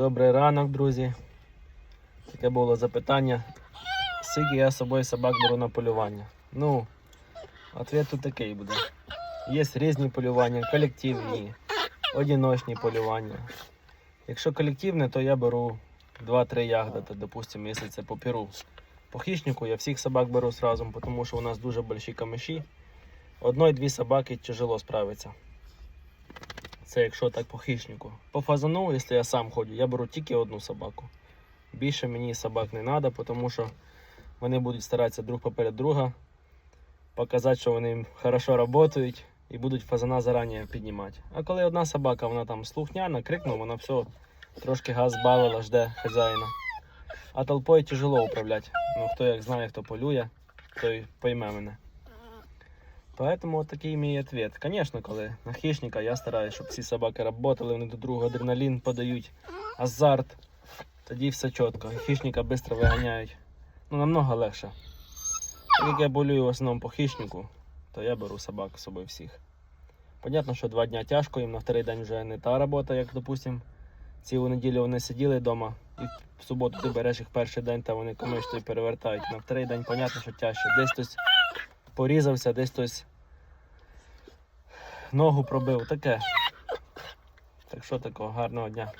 Добрий ранок, друзі. Таке було запитання. Скільки я з собою собак беру на полювання? Ну, ответ тут такий буде. Є різні полювання, колективні, одиночні полювання. Якщо колективне, то я беру 2-3 ягоди, допустимо, якщо це по перу. По хищнику я всіх собак беру сразу, тому що у нас дуже больші камиші. Одної-дві собаки тяжело справиться. Це якщо так по хищнику. По фазану, якщо я сам ходжу, я беру тільки одну собаку. Більше мені собак не треба, тому що вони будуть старатися друг поперед друга, показати, що вони хорошо працюють і будуть фазана зарані піднімати. А коли одна собака, вона там слухняна, крикнула, вона все, трошки газ збавила, жде хазяїна. А толпою тяжело управляти. Ну, хто як знає, хто полює, той пойме мене. Поэтому такий мій ответ. Конечно, коли на хищника я стараюсь, щоб всі собаки працювали, вони до другого адреналін подають, азарт. Тоді все чітко. Хищника швидко виганяють. Ну, намного легше. Так як я болюю в основному по хищнику, то я беру собак з собою всіх. Понятно, що два дня тяжко, їм на вторий день вже не та робота, як, допустим, цілу неділю вони сиділи вдома, і в суботу ти береш їх перший день, та вони комиш і перевертають. На вторий день, понятно, що тяжче. Десь хтось порізався, десь хтось ногу пробив, таке. Так що такого, гарного дня.